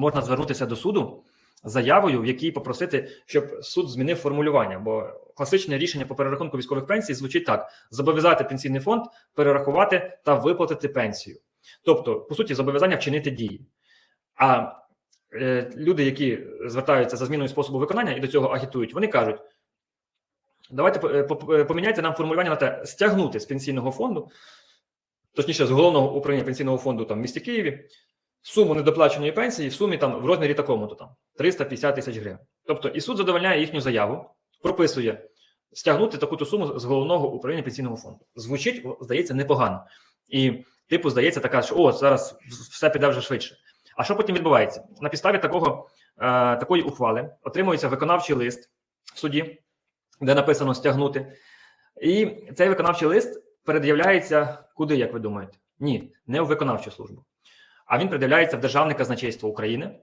можна звернутися до суду заявою, в якій попросити, щоб суд змінив формулювання. Бо класичне рішення по перерахунку військових пенсій звучить так: зобов'язати пенсійний фонд перерахувати та виплатити пенсію. Тобто, по суті, зобов'язання вчинити дії. А е, люди, які звертаються за зміною способу виконання і до цього агітують, вони кажуть: давайте е, е, поміняйте нам формулювання на те, стягнути з пенсійного фонду, точніше, з головного управління пенсійного фонду там в місті Києві, суму недоплаченої пенсії в сумі там в розмірі такому-то там 350 тисяч гривень. Тобто, і суд задовольняє їхню заяву, прописує стягнути таку-то суму з головного управління пенсійного фонду. Звучить, здається, непогано. І, типу, здається, така, що о, зараз все піде вже швидше. А що потім відбувається? На підставі такого, е, такої ухвали отримується виконавчий лист в суді, де написано стягнути. І цей виконавчий лист пред'являється куди, як ви думаєте? Ні, не в виконавчу службу. А він пред'являється в Державне казначейство України,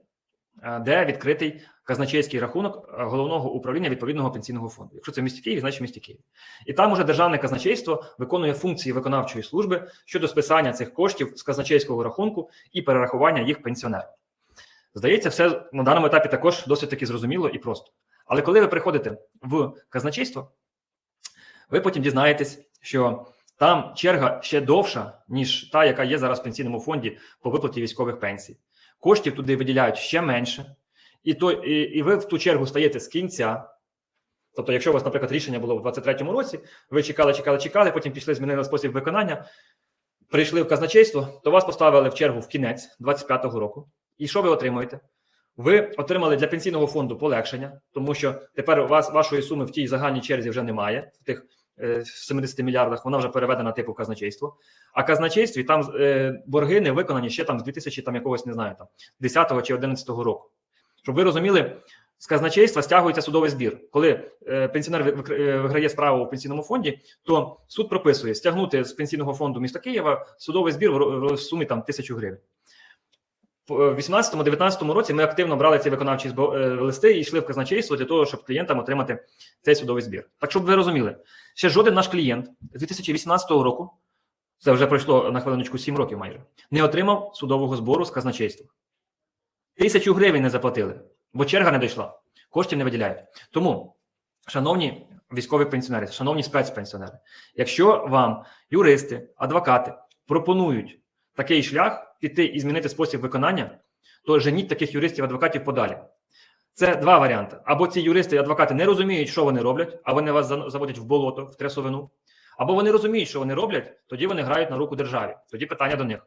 е, де відкритий казначейський рахунок е, головного управління відповідного пенсійного фонду. Якщо це в місті Києві, значить в місті Києві. І там уже державне казначейство виконує функції виконавчої служби щодо списання цих коштів з казначейського рахунку і перерахування їх пенсіонерам. Здається, все на даному етапі також досить таки зрозуміло і просто. Але коли ви приходите в казначейство, ви потім дізнаєтесь, що там черга ще довша, ніж та, яка є зараз в пенсійному фонді по виплаті військових пенсій. Коштів туди виділяють ще менше, і, то, і, і ви в ту чергу стаєте з кінця. Тобто, якщо у вас, наприклад, рішення було в 23-му році, ви чекали, чекали, чекали, потім пішли, змінили спосіб виконання, прийшли в казначейство, то вас поставили в чергу в кінець 25-го року. І що ви отримуєте? Ви отримали для пенсійного фонду полегшення, тому що тепер у вас вашої суми в тій загальній черзі вже немає, в тих е, 70 мільярдах, вона вже переведена типу в казначейство. А казначействі там е, борги не виконані ще там з 2000 там якогось не знаю там 10 чи 11 року. Щоб ви розуміли, з казначейства стягується судовий збір. Коли е, пенсіонер виграє справу у пенсійному фонді, то суд прописує стягнути з пенсійного фонду міста Києва судовий збір в в сумі там тисячу гривень. В 18-19 році ми активно брали ці виконавчі е, листи і йшли в казначейство для того, щоб клієнтам отримати цей судовий збір. Так, щоб ви розуміли, ще жоден наш клієнт з 2018 року, це вже пройшло на хвилиночку 7 років майже, не отримав судового збору з казначейства. Тисячу гривень не заплатили, бо черга не дійшла, коштів не виділяють. Тому, шановні військові пенсіонери, шановні спецпенсіонери, якщо вам юристи, адвокати пропонують такий шлях піти і змінити спосіб виконання, то женіть таких юристів, адвокатів подалі. Це два варіанти. Або ці юристи і адвокати не розуміють, що вони роблять, а вони вас заводять в болото, в трясовину. Або вони розуміють, що вони роблять, тоді вони грають на руку державі. Тоді питання до них.